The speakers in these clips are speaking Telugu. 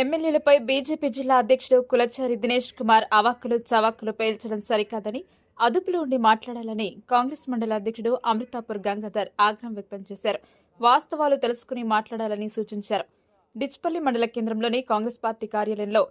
ఎమ్మెల్యేలపై బీజేపీ జిల్లా అధ్యక్షుడు కులచారి దినేష్ కుమార్ అవాక్కులు చవాక్కులు పేల్చడం సరికాదని అదుపులో ఉండి మాట్లాడాలని కాంగ్రెస్ మండల అధ్యక్షుడు అమృతాపూర్ గంగాధర్ ఆగ్రహం వ్యక్తం చేశారు. వాస్తవాలు తెలుసుకుని మాట్లాడాలని సూచించారు. డిచ్పల్లి మండల కేంద్రంలోని కాంగ్రెస్ పార్టీ కార్యాలయంలో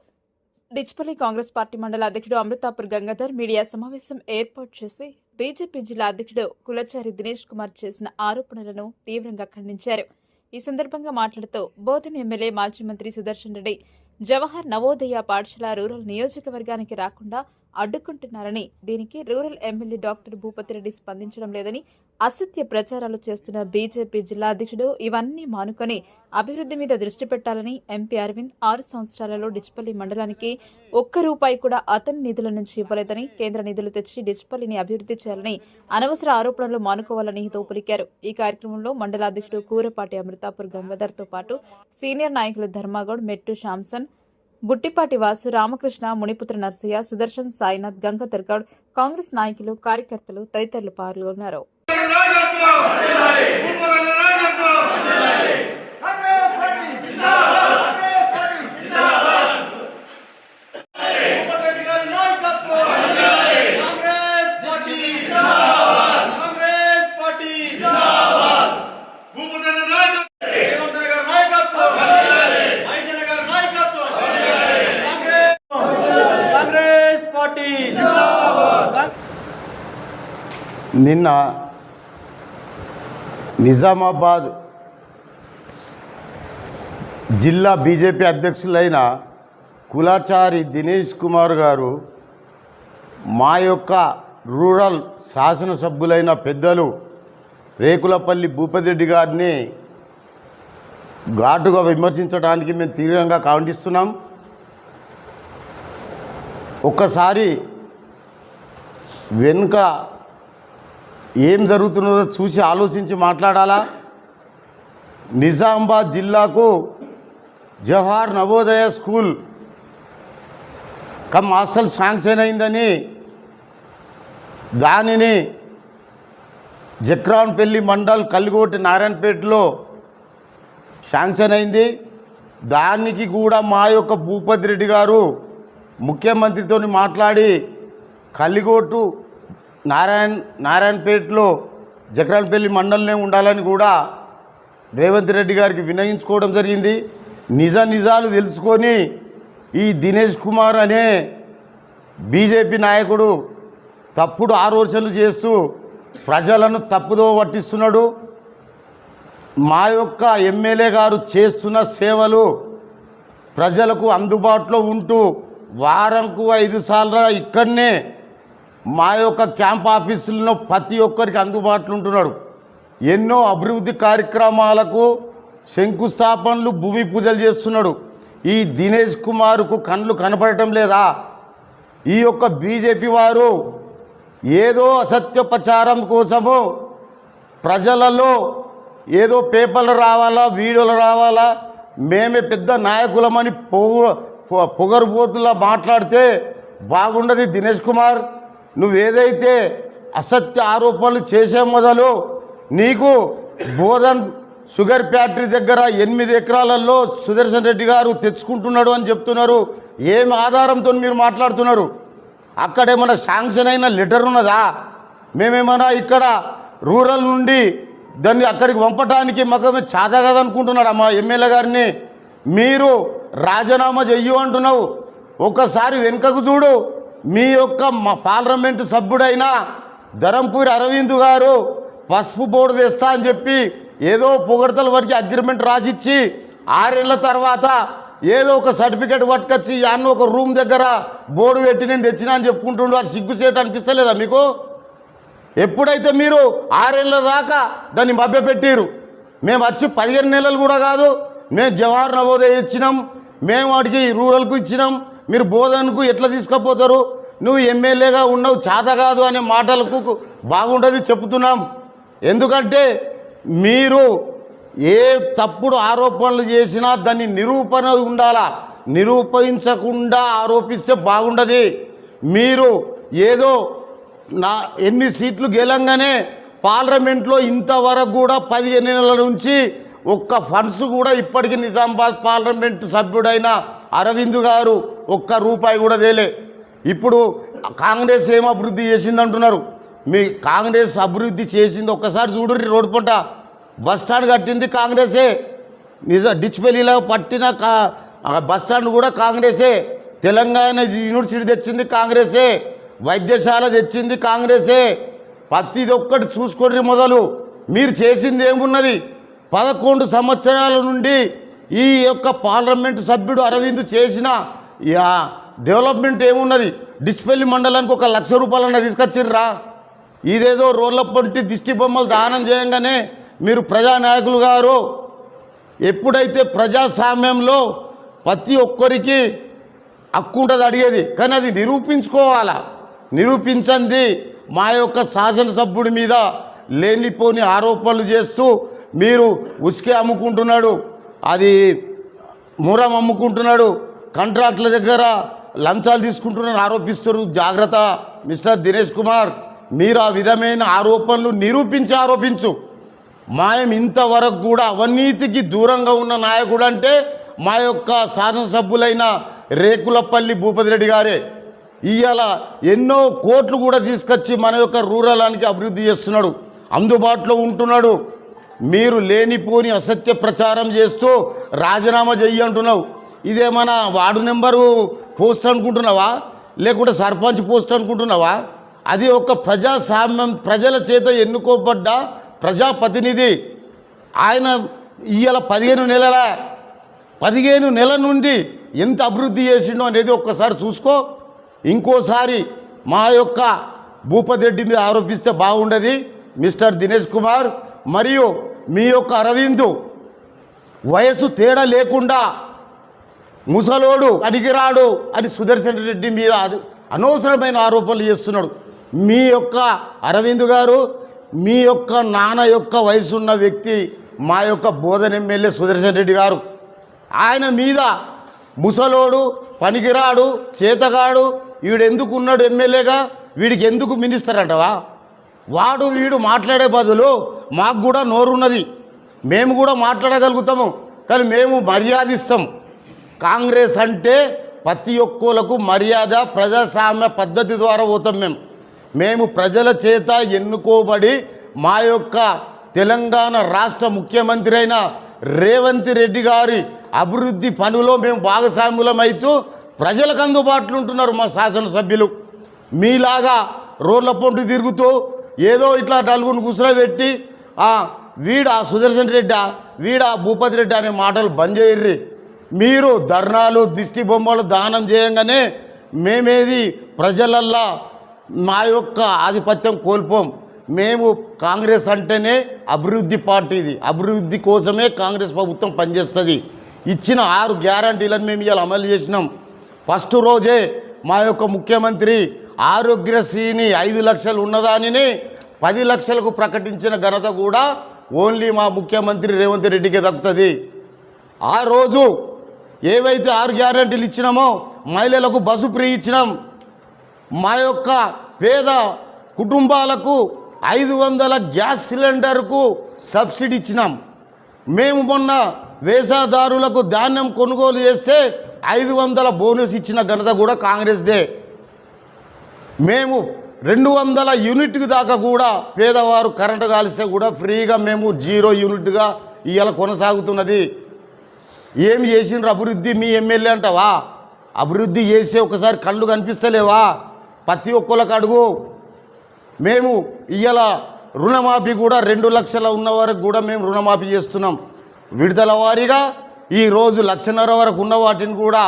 డిచ్పల్లి కాంగ్రెస్ పార్టీ మండల అధ్యక్షుడు అమృతాపూర్ గంగాధర్ మీడియా సమావేశం ఏర్పాటు చేసి బీజేపీ జిల్లా అధ్యక్షుడు కులచారి దినేష్ కుమార్ చేసిన ఆరోపణలను తీవ్రంగా ఖండించారు. ఈ సందర్భంగా మాట్లాడుతూ బోధన్ ఎమ్మెల్యే మాజీ మంత్రి సుదర్శన్ రెడ్డి జవహర్ నవోదయ పాఠశాల రూరల్ నియోజకవర్గానికి రాకుండా అడ్డుకుంటున్నారని దీనికి రూరల్ ఎమ్మెల్యే డాక్టర్ భూపతిరెడ్డి స్పందించడం లేదని అసత్య ప్రచారాలు చేస్తున్న బీజేపీ జిల్లా అధ్యక్షుడు ఇవన్నీ మానుకొని అభివృద్ధి మీద దృష్టి పెట్టాలని ఎంపీ అరవింద్ ఆరు సంవత్సరాలలో డిచ్పల్లి మండలానికి ఒక్క రూపాయి కూడా అతని నిధుల నుంచి ఇవ్వలేదని కేంద్ర నిధులు తెచ్చి డిచ్పల్లిని అభివృద్ధి చేయాలని అనవసర ఆరోపణలు మానుకోవాలని తోపులికారు. ఈ కార్యక్రమంలో మండలాధ్యక్షుడు కూరపాటి అమృతాపూర్ గంగాధర్తో పాటు సీనియర్ నాయకులు ధర్మాగౌడ్ మెట్టు శాంసన్ బుట్టిపాటి వాసు రామకృష్ణ మునిపుత్ర నర్సయ్య సుదర్శన్ సాయినాథ్ గంగాధర్ గౌడ్ కాంగ్రెస్ నాయకులు కార్యకర్తలు తదితరులు పాల్గొన్నారు రెడ్డి గారి నాయకత్వం కాంగ్రెస్ పార్టీ కాంగ్రెస్ పార్టీ రేవంత్ రెడ్డి గారి నాయకత్వం మహేశ్వర గారి నాయకత్వం కాంగ్రెస్ కాంగ్రెస్ పార్టీ నిన్న నిజామాబాద్ జిల్లా బీజేపీ అధ్యక్షులైన కులాచారి దినేష్ కుమార్ గారు మా యొక్క రూరల్ శాసనసభ్యులైన పెద్దలు రేకులపల్లి భూపతి రెడ్డి గారిని ఘాటుగా విమర్శించడానికి మేము తీవ్రంగా ఖండిస్తున్నాం. ఒక్కసారి వెనుక ఏం జరుగుతున్నదో చూసి ఆలోచించి మాట్లాడాలా? నిజామాబాద్ జిల్లాకు Jawahar Navodaya school cum hostel sanction అయిందని దానిని జక్రాన్పల్లి మండల్ కలిగోటి నారాయణపేటలో శాంక్షన్ అయింది. దానికి కూడా మా యొక్క భూపతి రెడ్డి గారు ముఖ్యమంత్రితో మాట్లాడి కలిగోటు నారాయణ్ నారాయణపేటలో జక్రాన్పల్లి మండలనే ఉండాలని కూడా రేవంత్ రెడ్డి గారికి వినయించుకోవడం జరిగింది. నిజ నిజాలు తెలుసుకొని ఈ దినేష్ కుమార్ అనే బీజేపీ నాయకుడు తప్పుడు ఆలోచనలు చేస్తూ ప్రజలను తప్పుదో పట్టిస్తున్నాడు. మా యొక్క ఎమ్మెల్యే గారు చేస్తున్న సేవలు ప్రజలకు అందుబాటులో ఉంటూ వారంకు ఐదు సార్లు ఇక్కడనే మా యొక్క క్యాంప్ ఆఫీసుల్లో ప్రతి ఒక్కరికి అందుబాటులో ఉంటున్నాడు. ఎన్నో అభివృద్ధి కార్యక్రమాలకు శంకుస్థాపనలు భూమి పూజలు చేస్తున్నాడు. ఈ దినేష్ కుమార్కు కళ్ళు కనపడటం లేదా? ఈ యొక్క బీజేపీ వారు ఏదో అసత్య ప్రచారం కోసము ప్రజలలో ఏదో పేపర్లు రావాలా వీడియోలు రావాలా? మేమే పెద్ద నాయకులమని పొగ పొ- పొగరుబోతులా మాట్లాడితే బాగుండదు దినేష్ కుమార్. నువ్వేదైతే అసత్య ఆరోపణలు చేసే మొదలు నీకు బోధన్ షుగర్ ఫ్యాక్టరీ దగ్గర ఎనిమిది ఎకరాలలో సుదర్శన్ రెడ్డి గారు తెచ్చుకుంటున్నాడు అని చెప్తున్నారు. ఏం ఆధారంతో మీరు మాట్లాడుతున్నారు? అక్కడేమైనా శాంక్షన్ అయిన లెటర్ ఉన్నదా? మేమేమైనా ఇక్కడ రూరల్ నుండి దాన్ని అక్కడికి పంపటానికి మాకు చాద కదనుకుంటున్నాడు మా ఎమ్మెల్యే గారిని? మీరు రాజీనామా చెయ్యు అంటున్నావు. ఒకసారి వెనుకకు చూడు. మీ యొక్క మా పార్లమెంటు సభ్యుడైన ధరంపూరి అరవింద్ గారు పసుపు బోర్డు తెస్తా అని చెప్పి ఏదో పొగడతల వరకు అగ్రిమెంట్ రాసిచ్చి ఆరేళ్ళ తర్వాత ఏదో ఒక సర్టిఫికేట్ పట్టుకొచ్చి అన్న ఒక రూమ్ దగ్గర బోర్డు పెట్టి నేను తెచ్చినా అని చెప్పుకుంటుండు. అది సిగ్గుసేట అనిపిస్తలేదా మీకు? ఎప్పుడైతే మీరు ఆరేళ్ళ దాకా దాన్ని మభ్యపెట్టిరు? మేము వచ్చి పదిహేను నెలలు కూడా కాదు మేము జవహర్ నవోదయ ఇచ్చినాం మేము వాటికి రూరల్కు ఇచ్చినాం మీరు బోధనకు ఎట్లా తీసుకుపోతారు? నువ్వు ఎమ్మెల్యేగా ఉన్నావు చేత కాదు అనే మాటలకు బాగుంటుంది చెప్తున్నాం. ఎందుకంటే మీరు ఏ తప్పుడు ఆరోపణలు చేసినా దాన్ని నిరూపణ ఉండాలా? నిరూపించకుండా ఆరోపిస్తే బాగుండదు. మీరు ఏదో నా ఎన్ని సీట్లు గెలంగానే పార్లమెంట్లో ఇంతవరకు కూడా పదిహేను నెలల నుంచి ఒక్క ఫండ్స్ కూడా ఇప్పటికీ నిజామాబాద్ పార్లమెంట్ సభ్యుడైన అరవింద్ గారు ఒక్క రూపాయి కూడా తేలే. ఇప్పుడు కాంగ్రెస్ ఏం అభివృద్ధి చేసింది అంటున్నారు మీ కాంగ్రెస్ అభివృద్ధి చేసింది ఒక్కసారి చూడుర్రి రోడ్డు పంట. బస్ స్టాండ్ కట్టింది కాంగ్రెసే. నిజ డిచ్పెల్లిలో పట్టిన కా బస్ స్టాండ్ కూడా కాంగ్రెసే. తెలంగాణ యూనివర్సిటీ తెచ్చింది కాంగ్రెసే. వైద్యశాల తెచ్చింది కాంగ్రెసే. ప్రతి ఒక్కటి చూసుకోండి మొదలు. మీరు చేసింది ఏమున్నది? పదకొండు సంవత్సరాల నుండి ఈ యొక్క పార్లమెంటు సభ్యుడు అరవింద్ చేసిన యా డెవలప్మెంట్ ఏమున్నది? డిస్పెల్లి మండలానికి ఒక లక్ష రూపాయలన్నా తీసుకొచ్చిర్రా? ఇదేదో రోడ్ల పొంటి దిష్టి బొమ్మలు దానం చేయంగానే మీరు ప్రజానాయకులు గారు ఎప్పుడైతే ప్రజాస్వామ్యంలో ప్రతి ఒక్కరికి హక్కు ఉంటుంది అడిగేది. కానీ అది నిరూపించుకోవాలా? నిరూపించంది మా యొక్క శాసనసభ్యుడి మీద లేనిపోని ఆరోపణలు చేస్తూ మీరు ఉసుకే అమ్ముకుంటున్నాడు. అది మూరం అమ్ముకుంటున్నాడు కాంట్రాక్టుల దగ్గర లంచాలు తీసుకుంటున్నాడు ఆరోపిస్తారు. జాగ్రత్త మిస్టర్ దినేష్ కుమార్ మీరు ఆ విధమైన ఆరోపణలు నిరూపించి ఆరోపించు. మాయం ఇంతవరకు కూడా అవినీతికి దూరంగా ఉన్న నాయకుడు అంటే మా యొక్క శాసనసభ్యులైన రేకులపల్లి భూపతి రెడ్డి గారే. ఇవాళ ఎన్నో కోట్లు కూడా తీసుకొచ్చి మన యొక్క రూరలానికి అభివృద్ధి చేస్తున్నాడు. అందుబాటులో ఉంటున్నాడు. మీరు లేనిపోని అసత్య ప్రచారం చేస్తూ రాజీనామా చెయ్యి అంటున్నావు. ఇదేమన్నా వార్డు నెంబరు పోస్ట్ అనుకుంటున్నావా? లేకుంటే సర్పంచ్ పోస్ట్ అనుకుంటున్నావా? అది ఒక ప్రజాస్వామ్యం ప్రజల చేత ఎన్నుకోబడ్డ ప్రజాప్రతినిధి. ఆయన ఇవాళ పదిహేను నెలల పదిహేను నెలల నుండి ఎంత అభివృద్ధి చేసిండో అనేది ఒక్కసారి చూసుకో. ఇంకోసారి మా యొక్క భూపతి రెడ్డి మీద ఆరోపిస్తే బాగుండదు మిస్టర్ దినేష్ కుమార్. మరియు మీ యొక్క అరవిందు వయసు తేడా లేకుండా ముసలోడు అడిగిరాడు అని సుదర్శన్ రెడ్డి మీద అది అనవసరమైన ఆరోపణలు చేస్తున్నాడు. మీ యొక్క అరవింద్ గారు మీ యొక్క నాన్న యొక్క వయసున్న వ్యక్తి మా యొక్క బోధన ఎమ్మెల్యే సుదర్శన్ రెడ్డి గారు. ఆయన మీద ముసలోడు పనికిరాడు చేతగాడు వీడెందుకు ఉన్నాడు ఎమ్మెల్యేగా? వీడికి ఎందుకు మినిస్టర్ అంటవా? వాడు వీడు మాట్లాడే బదులు మాకు కూడా నోరున్నది. మేము కూడా మాట్లాడగలుగుతాము. కానీ మేము మర్యాదిస్తాం. కాంగ్రెస్ అంటే ప్రతి ఒక్కలకు మర్యాద ప్రజాస్వామ్య పద్ధతి ద్వారా పోతాం మేము. మేము ప్రజల చేత ఎన్నుకోబడి మా యొక్క తెలంగాణ రాష్ట్ర ముఖ్యమంత్రి అయిన రేవంత్ రెడ్డి గారి అభివృద్ధి పనిలో మేము భాగస్వాములమవుతూ ప్రజలకు అందుబాటులో ఉంటున్నారు మా శాసనసభ్యులు. మీలాగా రోడ్ల పొంటి తిరుగుతూ ఏదో ఇట్లా నలుగురిని కూర్చోబెట్టి "ఆ, వీడా సుదర్శన్ రెడ్డా వీడా భూపతి రెడ్డి అనే మాటలు బంద్ చేయర్రి. మీరు ధర్నాలు దిష్టి బొమ్మలు దానం చేయంగానే మేమేది ప్రజలల్లా మా యొక్క ఆధిపత్యం కోల్పోం. మేము కాంగ్రెస్ అంటేనే అభివృద్ధి పార్టీది. అభివృద్ధి కోసమే కాంగ్రెస్ ప్రభుత్వం పనిచేస్తుంది. ఇచ్చిన ఆరు గ్యారంటీలను మేము ఇవాళ అమలు చేసినాం. ఫస్ట్ రోజే మా యొక్క ముఖ్యమంత్రి ఆరోగ్యశ్రీని ఐదు లక్షలు ఉన్నదానిని పది లక్షలకు ప్రకటించిన ఘనత కూడా ఓన్లీ మా ముఖ్యమంత్రి రేవంత్ రెడ్డికి దక్కుతుంది. ఆ రోజు ఏవైతే ఆరు గ్యారంటీలు ఇచ్చినామో మహిళలకు బస్సు ఫ్రీ ఇచ్చినాం. మా యొక్క పేద కుటుంబాలకు ఐదు వందల గ్యాస్ సిలిండర్కు సబ్సిడీ ఇచ్చినాం. మేము మొన్న వేసాదారులకు ధాన్యం కొనుగోలు చేస్తే ఐదు వందల బోనస్ ఇచ్చిన ఘనత కూడా కాంగ్రెస్దే. మేము రెండు వందల యూనిట్కి దాకా కూడా పేదవారు కరెంటు కాలిస్తే కూడా ఫ్రీగా మేము జీరో యూనిట్గా ఇవాళ కొనసాగుతున్నది. ఏం చేసిండ్రు అభివృద్ధి? మీ ఎమ్మెల్యే అంటావా? అభివృద్ధి చేసే ఒకసారి కళ్ళు కనిపిస్తలేవా? ప్రతి ఒక్కళ్ళకి అడుగు. మేము ఇవాళ రుణమాఫీ కూడా రెండు లక్షల ఉన్న వరకు కూడా మేము రుణమాఫీ చేస్తున్నాం. విడుదల వారీగా ఈరోజు లక్షన్నర వరకు ఉన్న వాటిని కూడా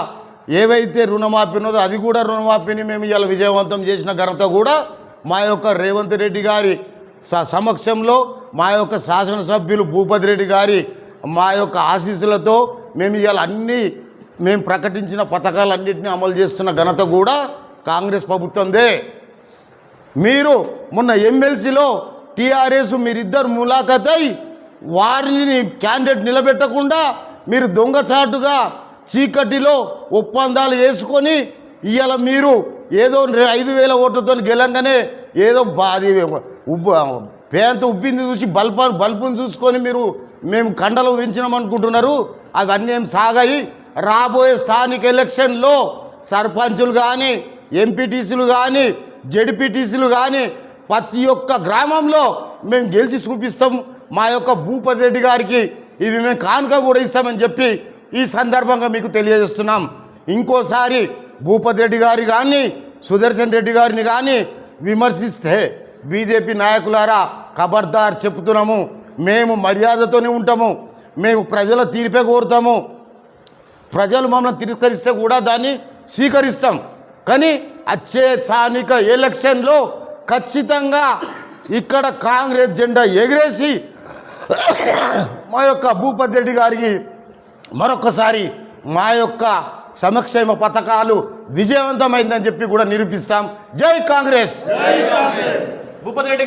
ఏవైతే రుణమాఫీ ఉన్నదో అది కూడా రుణమాఫీని మేము ఇవాళ విజయవంతం చేసిన ఘనత కూడా మా యొక్క రేవంత్ రెడ్డి గారి స- సమక్షంలో మా యొక్క శాసనసభ్యులు భూపతి రెడ్డి గారి మా యొక్క ఆశీస్సులతో మేము ఇవాళ అన్ని మేము ప్రకటించిన పథకాలన్నింటినీ అమలు చేస్తున్న ఘనత కూడా కాంగ్రెస్ ప్రభుత్వందే. మీరు మొన్న ఎమ్మెల్సీలో టీఆర్ఎస్ మీరిద్దరు ములాఖతై వారిని క్యాండిడేట్ నిలబెట్టకుండా మీరు దొంగచాటుగా చీకటిలో ఒప్పందాలు వేసుకొని ఇవాళ మీరు ఏదో ఐదు వేల ఓట్లతో గెలంగానే ఏదో బా- అది ఉబ్బ పేంత ఉబ్బింది చూసి బల్బ బల్బుని చూసుకొని మీరు మేము కండలు పెంచినాం అనుకుంటున్నారు. అవన్నీ ఏం సాగాయి. రాబోయే స్థానిక ఎలక్షన్లో సర్పంచులు కానీ ఎంపీటీసీలు కానీ జడిపిటీసీలు కానీ ప్రతి ఒక్క గ్రామంలో మేము గెలిచి చూపిస్తాం. మా యొక్క భూపతి రెడ్డి గారికి ఇవి మేము కానుక కూడా ఇస్తామని చెప్పి ఈ సందర్భంగా మీకు తెలియజేస్తున్నాం. ఇంకోసారి భూపతి రెడ్డి గారి కానీ సుదర్శన్ రెడ్డి గారిని కానీ విమర్శిస్తే బీజేపీ నాయకులారా ఖబర్దార్ చెప్తున్నాము. మేము మర్యాదతోనే ఉంటాము. మేము ప్రజల తీర్పే కోరుతాము. ప్రజలు మమ్మల్ని తిరస్కరిస్తే కూడా దాన్ని స్వీకరిస్తాం. కానీ వచ్చే స్థానిక ఎలక్షన్లో ఖచ్చితంగా ఇక్కడ కాంగ్రెస్ జెండా ఎగిరేసి మా యొక్క భూపతి రెడ్డి గారికి మరొకసారి మా యొక్క సంక్షేమ పథకాలు విజయవంతమైందని చెప్పి కూడా నిరూపిస్తాం. జై కాంగ్రెస్! భూపతి రెడ్డి